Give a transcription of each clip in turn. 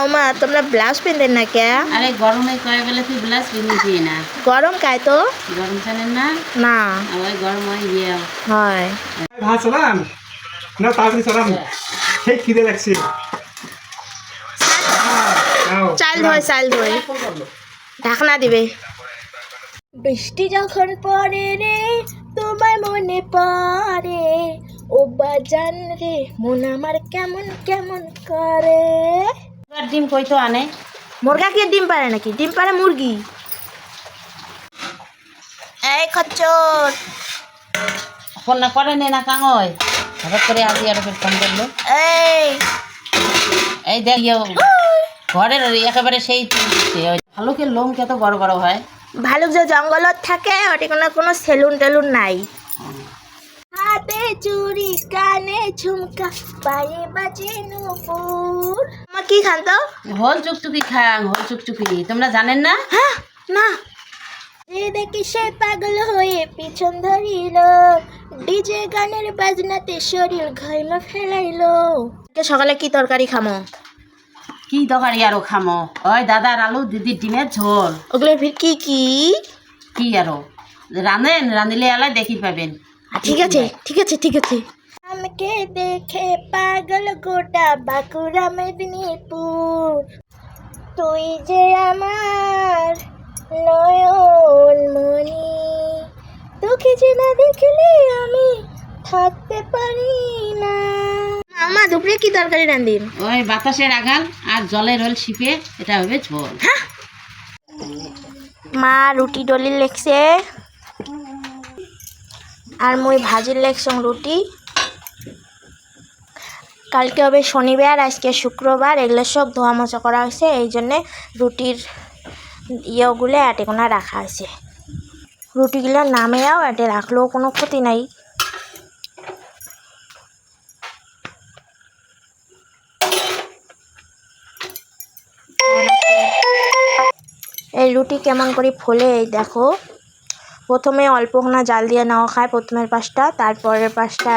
মাউমা তোমরা ব্লাউজ পিনতেন না কে আরে গরমে কয়ে বলে তুই ব্লাউজ পিনিছি না? গরম কায় তো? গরম জানেন না? না। ওই গরম ওই ইয়ে হয়। ভাত চালান না তাড়াতাড়ি চালান সেই খিদে লাগছে। চাল ধোয় চাল ধোয়। ঢাকনা দিবে। বৃষ্টি যখন পড়ে রে তোমার মনে পড়ে। ও বাজান রে মন আমার কেমন কেমন করে? এবার ডিম কই তো আনে। মুরগা কি ডিম পারে নাকি? ডিম পারে মুরগি। এই খচ্চর। ফোন না করে নে না কাঙয় হঠাৎ করে আজি আর ফোন করল। এই। এই দেখ ইয়ে। ঘরের একেবারে সেই ভালুকের লোম কত বড় বড় হয়। ভালুক যে জঙ্গলত থাকে ওটি কোনো কোনো সেলুন টেলুন নাই। হাতে চুড়ি কানে ঝুমকা পায়ে বাজে নুপুর। কি খান তো? হল চুকচুকি খাং হল চুকচুকি। তোমরা জানেন না? হ্যাঁ না। যে দেখি সে পাগল হয়ে পিছন ধরিল। ডিজে গানের বাজনাতে শরীর ঘাইমা ফেলাইলো। সকালে কি তরকারি খামো? কি তরকারি আরও খামো? ওই দাদার আলু দিদির ডিমের ঝোল। ওগুলোর ভিড় কি কি? কি আরও? রাঁধেন রাঁধিলে এলাই দেখি পাবেন। ঠিক আছে ঠিক আছে ঠিক আছে। আমাকে দেখে পাগল গোটা বাঁকুড়া মেদিনীপুর। তুই যে আমার নয়ন মনি তোকে যে না দেখলে আমি থাকতে পারি না। মামা দুপুরে কি তরকারি রান্দিন ওই বাতাসের আগাল আর জলের হল শিপে এটা হবে ঝোল। মা রুটি ডলি লেখছে। আর মুই ভাজির লেখছং রুটি। কালকে হবে শনিবার, আজকে শুক্রবার, এগুলো সব ধোয়া মোছা করা হয়েছে, এই জন্যে রুটির ইয়েগুলো এটে কোনা রাখা আছে। রুটিগুলো নামেও এটে রাখলেও কোনো ক্ষতি নাই। এই রুটি কেমন করে ফোলে, এই দেখো। প্রথমে অল্পখানা জাল দিয়ে নেওয়া খায়, প্রথমের পাশটা, তারপরের পাশটা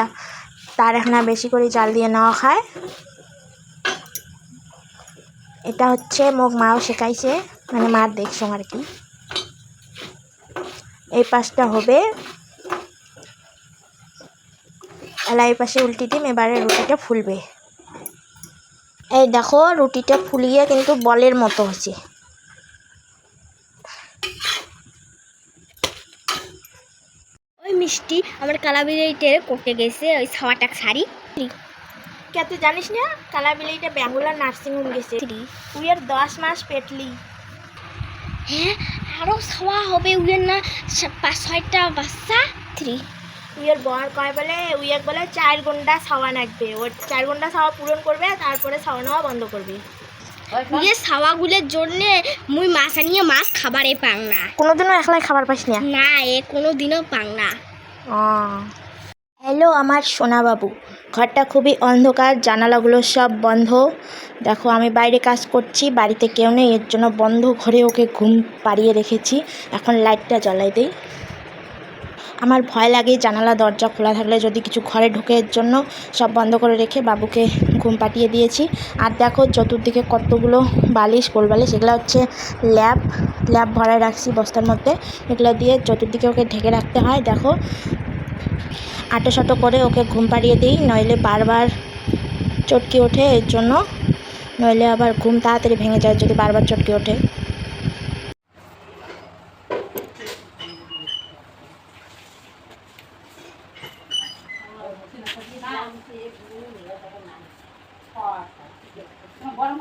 তার এখানে বেশি করে জাল দিয়ে নেওয়া খায় এটা হচ্ছে মোক মাও শেখাইছে মানে মার দেখছ আর কি। এই পাশটা হবে। এলা, এই পাশে উল্টি দিম, এবারে রুটিটা ফুলবে। এই দেখো, রুটিটা ফুলিয়ে কিন্তু বলের মতো হচ্ছে মিষ্টি আমার কালাবিলাইটে করতে গেছে ওই ছাওয়াটাক শাড়ি কে তুই জানিস না ব্যাঙ্গুলার নার্সিং হোম গেছে। তুই আর দশ মাস পেটলি। হ্যাঁ আরও ছাওয়া হবে উইয়ের না পাঁচ ছয়টা বাচ্চা। থ্রি উইয়ের বর কয় বলে উইয়ের বলে চার ঘণ্টা ছাওয়া নাকবে। ওর চার ঘণ্টা ছাওয়া পূরণ করবে তারপরে ছাওয়া নেওয়া বন্ধ করবে। ইয়ে ছাওয়াগুলোর জন্যে মুই মাছ আনিয়ে মাছ খাবারে পাং না। কোনোদিনও একলাই খাবার পাইস না। না এ কোনো দিনও পাং না। হ্যালো আমার সোনা বাবু ঘরটা খুবই অন্ধকার, জানালাগুলো সব বন্ধ। দেখো আমি বাইরে কাজ করছি, বাড়িতে কেউ নেই, এর জন্য বন্ধ ঘরে ওকে ঘুম পাড়িয়ে রেখেছি। এখন লাইটটা জ্বালাই দিই। আমার ভয় লাগে, জানালা, দরজা খোলা থাকলে যদি কিছু ঘরে ঢুকে এর জন্য সব বন্ধ করে রেখে বাবুকে ঘুম পাঠিয়ে দিয়েছি। আর দেখো চতুর্দিকে কতগুলো বালিশ কোল বালিশ, এগুলো হচ্ছে ল্যাব ল্যাব ভরায় রাখছি বস্তার মধ্যে। এগুলো দিয়ে চতুর্দিকে ওকে ঢেকে রাখতে হয়। দেখো, আটো সাটো করে ওকে ঘুম পাড়িয়ে দিই, নইলে বারবার চটকে ওঠে এর জন্য। নইলে আবার ঘুম তাড়াতাড়ি ভেঙে যায় যদি বারবার চটকে ওঠে। গরম